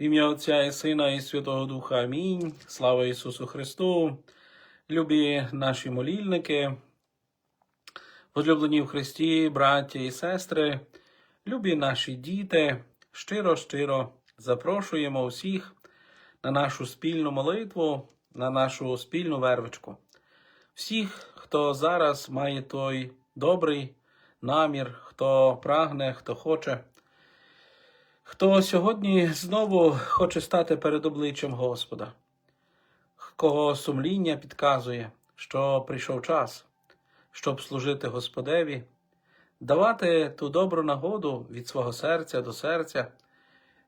Ім'я Отця і Сина, і Святого Духа. Амінь. Слава Ісусу Христу. Любі наші молільники, возлюблені в Христі, браття і сестри, любі наші діти, щиро-щиро запрошуємо всіх на нашу спільну молитву, на нашу спільну вервичку. Всіх, хто зараз має той добрий намір, хто прагне, хто хоче, хто сьогодні знову хоче стати перед обличчям Господа, кого сумління підказує, що прийшов час, щоб служити Господеві, давати ту добру нагоду від свого серця до серця,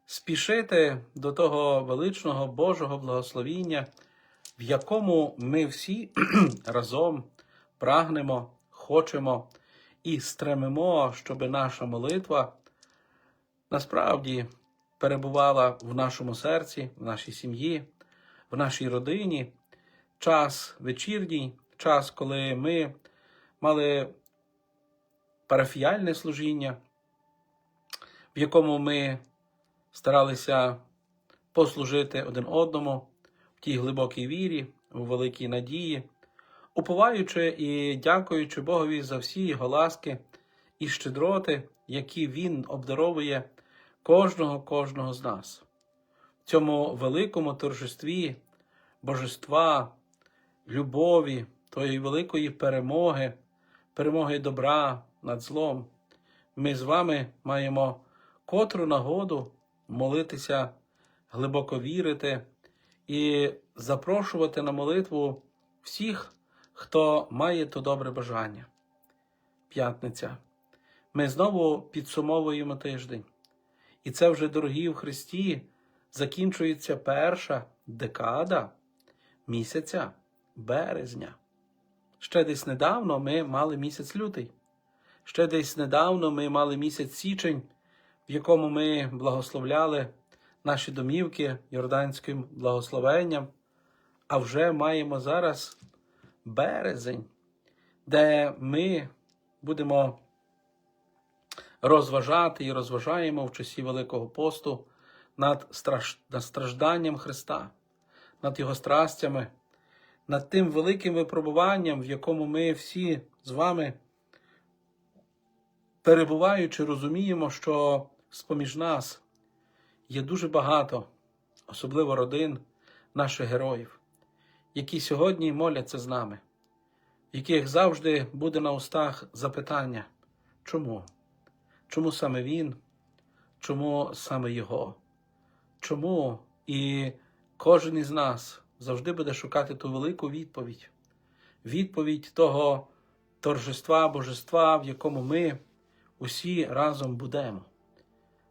спішити до того величного Божого благословіння, в якому ми всі разом прагнемо, хочемо і стремимо, щоб наша молитва насправді перебувала в нашому серці, в нашій сім'ї, в нашій родині. Час вечірній, час, коли ми мали парафіяльне служіння, в якому ми старалися послужити один одному в тій глибокій вірі, у великій надії, уповаючи і дякуючи Богові за всі його ласки і щедроти, які Він обдаровує кожного кожного з нас. В цьому великому торжестві божества, любові, тої великої перемоги, перемоги добра над злом, ми з вами маємо котру нагоду молитися, глибоко вірити і запрошувати на молитву всіх, хто має то добре бажання. П'ятниця. Ми знову підсумовуємо тиждень. І це вже, дорогі в Христі, закінчується перша декада місяця березня. Ще десь недавно ми мали місяць лютий. Ще десь недавно ми мали місяць січень, в якому ми благословляли наші домівки Йорданським благословенням. А вже маємо зараз березень, де ми будемо розважати і розважаємо в часі Великого посту над, страж... над стражданням Христа, над Його страстями, над тим великим випробуванням, в якому ми всі з вами, перебуваючи, розуміємо, що з-поміж нас є дуже багато, особливо родин наших героїв, які сьогодні моляться з нами, в яких завжди буде на устах запитання, чому? Чому саме він? Чому саме його? Чому? І кожен із нас завжди буде шукати ту велику відповідь, відповідь того торжества божества, в якому ми усі разом будемо.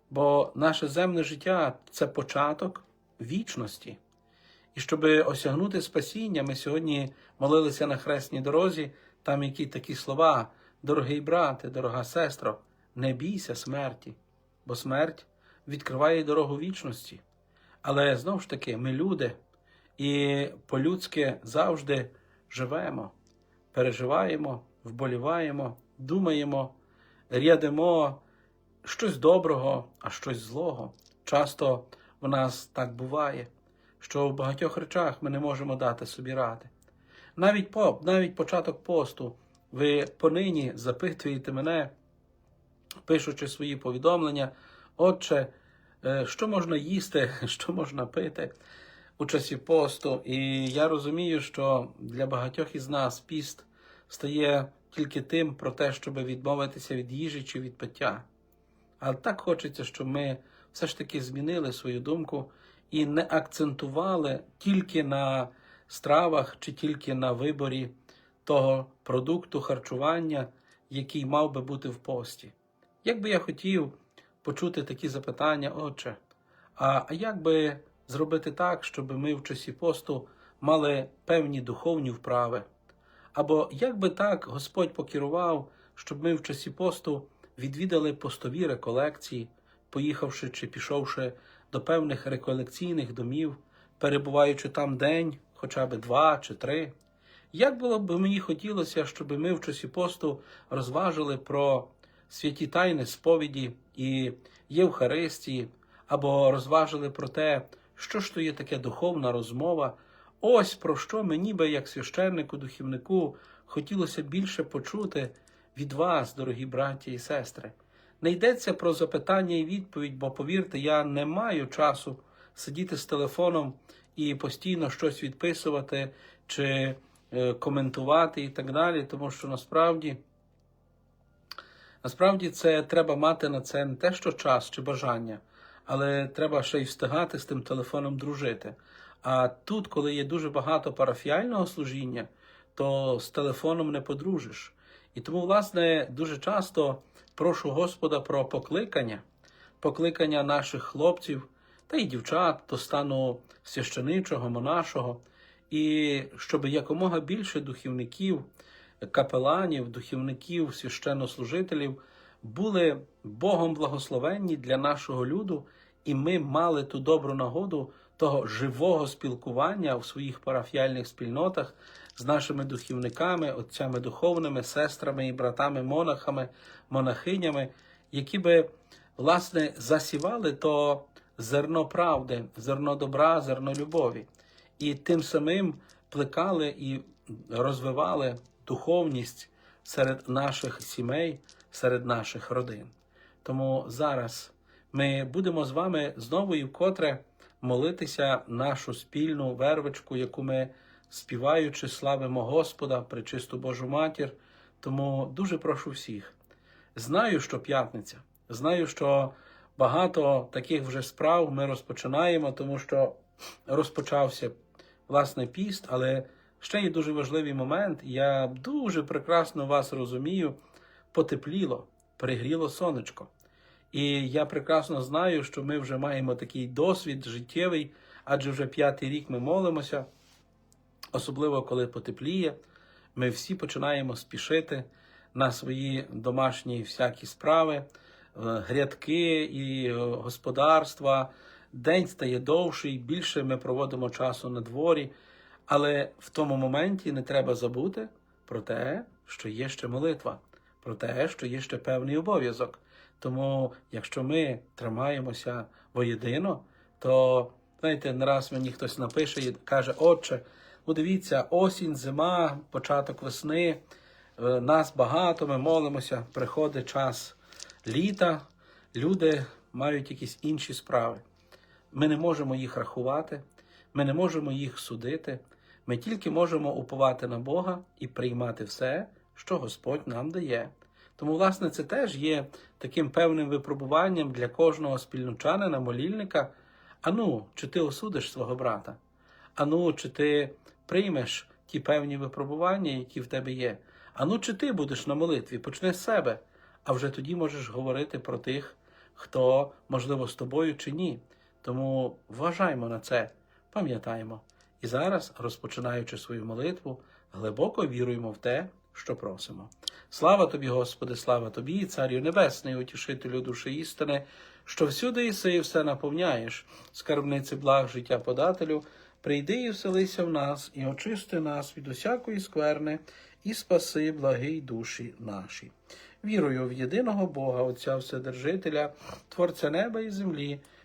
Бо наше земне життя це початок вічності. І щоб осягнути спасіння, ми сьогодні молилися на хресній дорозі, там які такі слова, дорогий брате, дорога сестро, не бійся смерті, бо смерть відкриває дорогу вічності. Але знову ж таки, ми люди, і по-людськи завжди живемо, переживаємо, вболіваємо, думаємо, рядимо щось доброго, а щось злого. Часто в нас так буває, що в багатьох речах ми не можемо дати собі ради. Навіть по, навіть початок посту, ви понині запитуєте мене, пишучи свої повідомлення, Отче, е, що можна їсти, що можна пити у часі посту. І я розумію, що для багатьох із нас піст стає тільки тим про те, щоб відмовитися від їжі чи від пиття. Але так хочеться, щоб ми все ж таки змінили свою думку і не акцентували тільки на стравах чи тільки на виборі того продукту харчування, який мав би бути в пості. Як би я хотів почути такі запитання, отче, а як би зробити так, щоб ми в часі посту мали певні духовні вправи? Або як би так Господь покерував, щоб ми в часі посту відвідали постові реколекції, поїхавши чи пішовши до певних реколекційних домів, перебуваючи там день, хоча б два чи три? Як було б мені хотілося, щоб ми в часі посту розважили про святі тайни сповіді і Євхаристії, або розважили про те, що ж то є таке духовна розмова. Ось про що мені би, як священнику, духівнику, хотілося більше почути від вас, дорогі браті і сестри. Не йдеться про запитання і відповідь, бо повірте, я не маю часу сидіти з телефоном і постійно щось відписувати чи е, коментувати і так далі, тому що насправді. Насправді це треба мати на це не те, що час чи бажання, але треба ще й встигати з тим телефоном дружити. А тут, коли є дуже багато парафіального служіння, то з телефоном не подружиш. І тому, власне, дуже часто прошу Господа про покликання, покликання наших хлопців та й дівчат до стану священичого, монашого, і щоб якомога більше духівників, капеланів, духівників, священнослужителів були Богом благословенні для нашого люду, і ми мали ту добру нагоду того живого спілкування в своїх парафіальних спільнотах з нашими духівниками, отцями духовними, сестрами і братами, монахами, монахинями, які би власне засівали то зерно правди, зерно добра, зерно любові, і тим самим плекали і розвивали духовність серед наших сімей, серед наших родин. Тому зараз ми будемо з вами знову і вкотре молитися нашу спільну вервичку, яку ми співаючи, славимо Господа, пречисту Божу матір. Тому дуже прошу всіх. Знаю, що п'ятниця, знаю, що багато таких вже справ ми розпочинаємо, тому що розпочався власне піст, але ще є дуже важливий момент. Я дуже прекрасно вас розумію. Потепліло, пригріло сонечко. І я прекрасно знаю, що ми вже маємо такий досвід життєвий, адже вже п'ятий рік ми молимося, особливо коли потепліє. Ми всі починаємо спішити на свої домашні всякі справи, е, грядки і е, господарства. День стає довший, більше ми проводимо часу на дворі, але в тому моменті не треба забути про те, що є ще молитва, про те, що є ще певний обов'язок. Тому, якщо ми тримаємося воєдино, то знаєте, не раз мені хтось напише і каже: Отче, ну дивіться, осінь, зима, початок весни, е, нас багато, ми молимося, приходить час літа, люди мають якісь інші справи. Ми не можемо їх рахувати, ми не можемо їх судити. Ми тільки можемо уповати на Бога і приймати все, що Господь нам дає. Тому, власне, це теж є таким певним випробуванням для кожного спільночанина, молільника. Ану, чи ти осудиш свого брата? Ану, чи ти приймеш ті певні випробування, які в тебе є? Ану, чи ти будеш на молитві? Почни з себе, а вже тоді можеш говорити про тих, хто, можливо, з тобою чи ні. Тому вважаймо на це, пам'ятаємо. І зараз, розпочинаючи свою молитву, глибоко віруємо в те, що просимо. Слава тобі, Господи, слава тобі, Царю Небесний, утішителю душі істини, що всюди іси і все наповняєш, скарбниці благ життя подателю, прийди і вселися в нас, і очисти нас від усякої скверни, і спаси благий душі наші. Вірую в єдиного Бога, Отця Вседержителя, Творця неба і землі,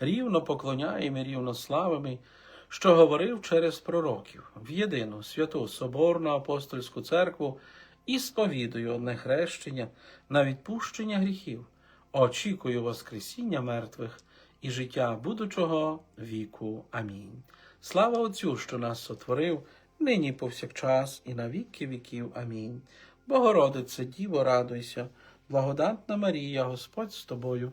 рівно поклоняємо і рівно славимо, що говорив через пророків в єдину святу Соборну апостольську церкву і сповідую одне хрещення на відпущення гріхів, очікую Воскресіння мертвих і життя будучого віку. Амінь. Слава Отцю, що нас сотворив, нині повсякчас і на віки віків. Амінь. Богородице, Діво, радуйся, благодатна Марія, Господь з тобою,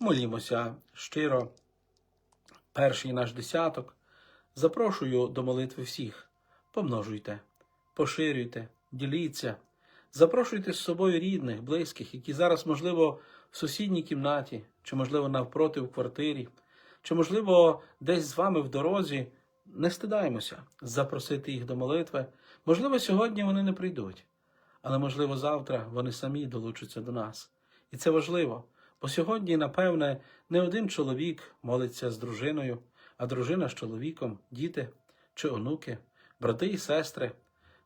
Молімося щиро. Перший наш десяток. Запрошую до молитви всіх. Помножуйте, поширюйте, діліться, запрошуйте з собою рідних, близьких, які зараз, можливо, в сусідній кімнаті, чи, можливо, навпроти в квартирі, чи, можливо, десь з вами в дорозі. Не стидаємося запросити їх до молитви. Можливо, сьогодні вони не прийдуть, але, можливо, завтра вони самі долучаться до нас. І це важливо, бо сьогодні, напевне, не один чоловік молиться з дружиною, а дружина з чоловіком, діти чи онуки, брати і сестри,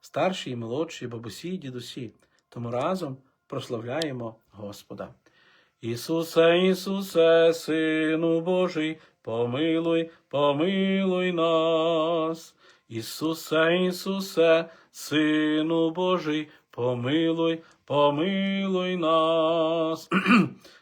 старші і молодші, бабусі і дідусі. Тому разом прославляємо Господа. Ісусе, Ісусе, Сину Божий, помилуй, помилуй нас. Ісусе, Ісусе, Сину Божий, помилуй, помилуй нас.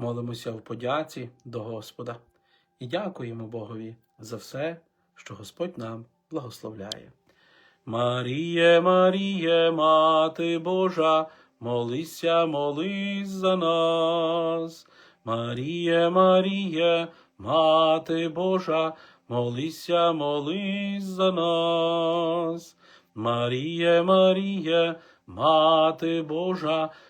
Молимося в подяці до Господа і дякуємо Богові за все, що Господь нам благословляє. Маріє, Маріє, Мати Божа, молися, молись за нас. Маріє, Маріє, Мати Божа, молися, молись за нас. Маріє, Маріє, Мати Божа,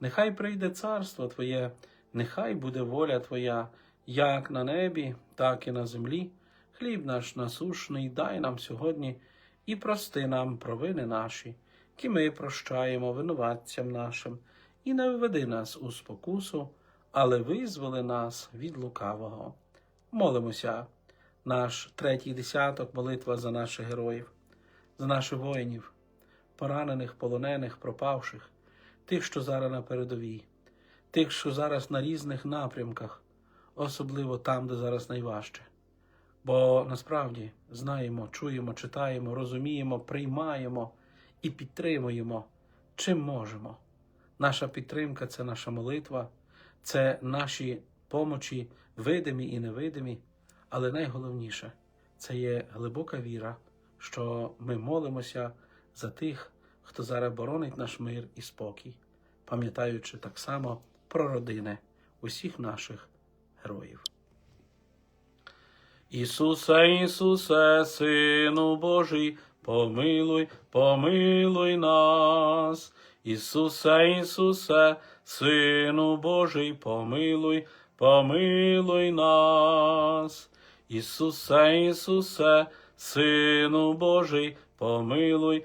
нехай прийде царство Твоє, нехай буде воля Твоя, як на небі, так і на землі. Хліб наш насушний дай нам сьогодні і прости нам провини наші, ті ми прощаємо винуватцям нашим, і не введи нас у спокусу, але визволи нас від лукавого. Молимося, наш третій десяток, молитва за наших героїв, за наших воїнів, поранених, полонених, пропавших, тих, що зараз на передовій, тих, що зараз на різних напрямках, особливо там, де зараз найважче. Бо насправді знаємо, чуємо, читаємо, розуміємо, приймаємо і підтримуємо, чим можемо. Наша підтримка це наша молитва, це наші помочі, видимі і невидимі, але найголовніше це є глибока віра, що ми молимося за тих, хто зараз боронить наш мир і спокій, пам'ятаючи так само про родини усіх наших героїв. Ісусе, Ісусе, Сину Божий, помилуй, помилуй нас. Ісусе, Ісусе, Сину Божий, помилуй, помилуй нас. Ісусе, Ісусе, Сину Божий, помилуй,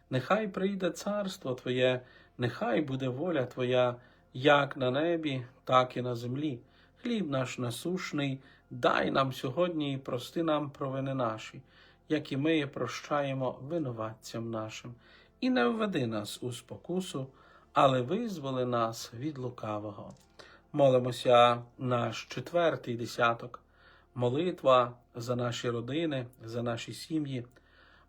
нехай прийде царство Твоє, нехай буде воля Твоя, як на небі, так і на землі. Хліб наш насушний, дай нам сьогодні і прости нам провини наші, як і ми прощаємо винуватцям нашим, і не введи нас у спокусу, але визволи нас від лукавого. Молимося наш четвертий десяток, молитва за наші родини, за наші сім'ї,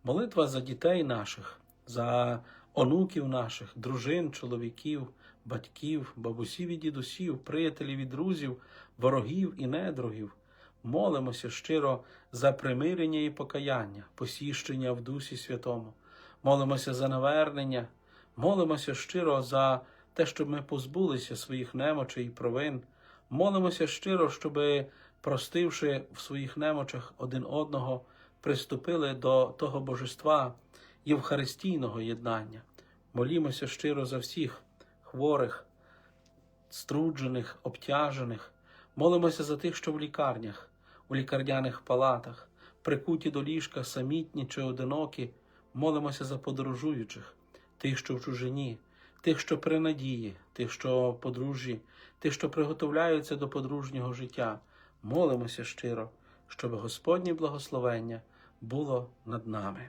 молитва за дітей наших, за онуків наших, дружин, чоловіків, батьків, бабусів і дідусів, приятелів і друзів, ворогів і недругів. Молимося щиро за примирення і покаяння, посіщення в Дусі Святому. Молимося за навернення, молимося щиро за те, щоб ми позбулися своїх немочей і провин. Молимося щиро, щоб, простивши в своїх немочах один одного, приступили до того божества євхаристійного єднання. Молімося щиро за всіх хворих, струджених, обтяжених. Молимося за тих, що в лікарнях, у лікарняних палатах, прикуті до ліжка, самітні чи одинокі. Молимося за подорожуючих, тих, що в чужині, тих, що при надії, тих, що подружжі, тих, що приготовляються до подружнього життя. Молимося щиро, щоб Господнє благословення було над нами.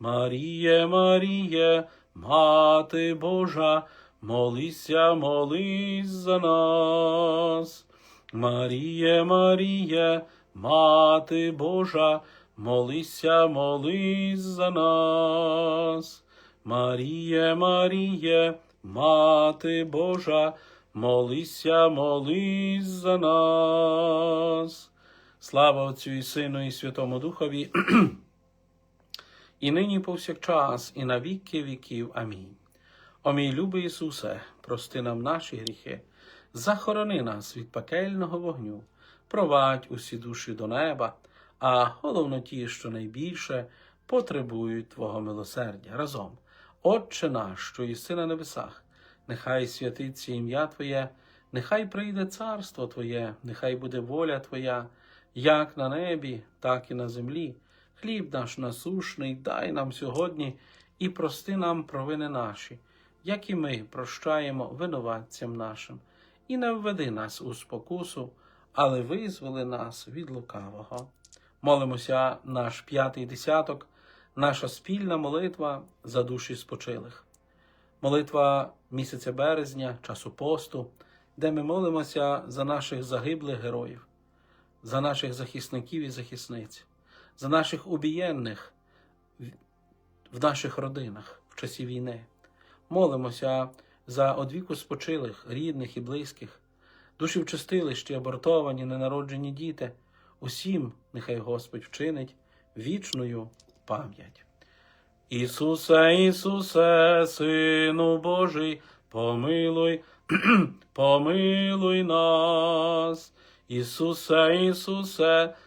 Маріє, Маріє, Мати Божа, молися, молись за нас. Маріє, Маріє, Мати Божа, молися, молись за нас. Маріє, Маріє, Мати Божа, молися, молись за нас. Слава Отцю і Сину, і Святому Духові, і нині і повсякчас, і на віки віків. Амінь. О мій любий Ісусе, прости нам наші гріхи, захорони нас від пекельного вогню, провадь усі душі до неба, а головно ті, що найбільше потребують Твого милосердя разом. Отче наш, що єси на небесах, нехай святиться ім'я Твоє, нехай прийде царство Твоє, нехай буде воля Твоя, як на небі, так і на землі. Хліб наш насушний, дай нам сьогодні і прости нам провини наші, як і ми прощаємо винуватцям нашим, і не введи нас у спокусу, але визволи нас від лукавого. Молимося наш п'ятий десяток, наша спільна молитва за душі спочилих. Молитва місяця березня, часу посту, де ми молимося за наших загиблих героїв, за наших захисників і захисниць, за наших убієнних в наших родинах в часі війни. Молимося за одвіку спочилих, рідних і близьких, душі в абортовані, ненароджені діти. Усім нехай Господь вчинить вічною пам'ять. Ісусе, Ісусе, Сину Божий, помилуй, помилуй нас. Ісусе, Ісусе,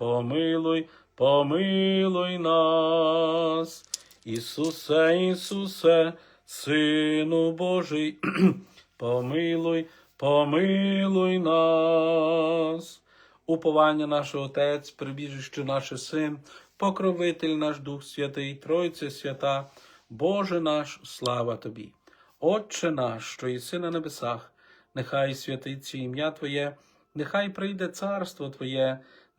помилуй, помилуй нас. Ісусе, Ісусе, Сину Божий, помилуй, помилуй нас. уповання наше Отець, прибіжище наше Син, покровитель наш Дух Святий, Тройце свята, Боже наш, слава Тобі. Отче наш, що єси на небесах, нехай святиться ім'я Твоє, нехай прийде царство Твоє,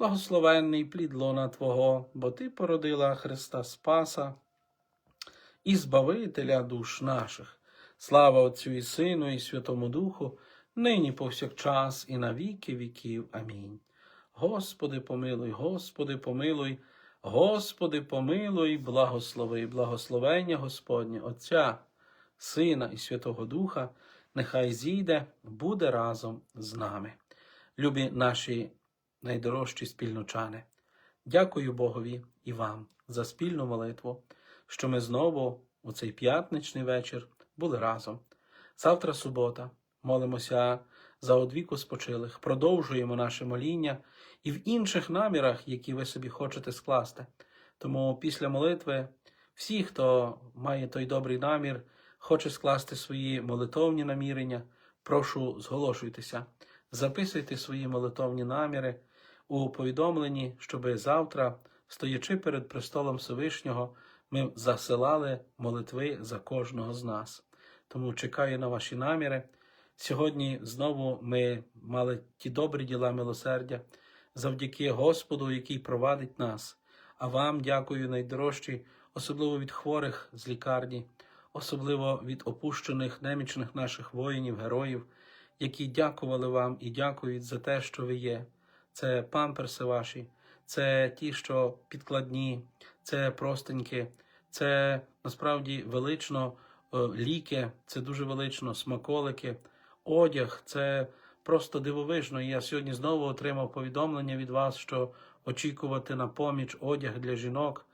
благословенний плід лона Твого, бо Ти породила Христа Спаса і Збавителя душ наших. Слава Отцю і Сину, і Святому Духу, нині повсякчас, і на віки віків. Амінь. Господи, помилуй, Господи, помилуй, Господи, помилуй, благослови, благословення Господнє, Отця, Сина і Святого Духа, нехай зійде, буде разом з нами. Любі наші найдорожчі спільночани, дякую Богові і вам за спільну молитву, що ми знову у цей п'ятничний вечір були разом. Завтра субота, молимося за одвіку спочилих, продовжуємо наше моління і в інших намірах, які ви собі хочете скласти. Тому після молитви всі, хто має той добрий намір, хоче скласти свої молитовні намірення, прошу зголошуйтеся, записуйте свої молитовні наміри у повідомленні, щоби завтра, стоячи перед престолом Всевишнього, ми засилали молитви за кожного з нас. Тому чекаю на ваші наміри. Сьогодні знову ми мали ті добрі діла милосердя завдяки Господу, який провадить нас. А вам дякую найдорожчі, особливо від хворих з лікарні, особливо від опущених немічних наших воїнів, героїв, які дякували вам і дякують за те, що ви є. Це памперси ваші, це ті, що підкладні, це простеньки, це насправді велично е, ліки, це дуже велично смаколики, одяг, це просто дивовижно. І я сьогодні знову отримав повідомлення від вас, що очікувати на поміч одяг для жінок,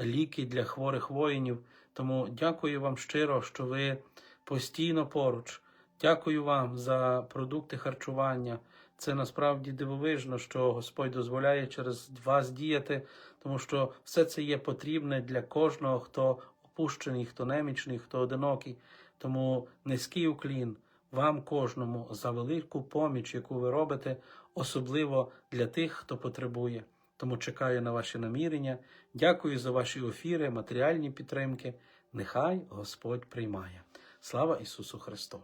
ліки для хворих воїнів. Тому дякую вам щиро, що ви постійно поруч. Дякую вам за продукти харчування. Це насправді дивовижно, що Господь дозволяє через вас діяти, тому що все це є потрібне для кожного, хто опущений, хто немічний, хто одинокий. Тому низький уклін вам кожному за велику поміч, яку ви робите, особливо для тих, хто потребує. Тому чекаю на ваші намірення. Дякую за ваші ефіри, матеріальні підтримки. Нехай Господь приймає. Слава Ісусу Христу!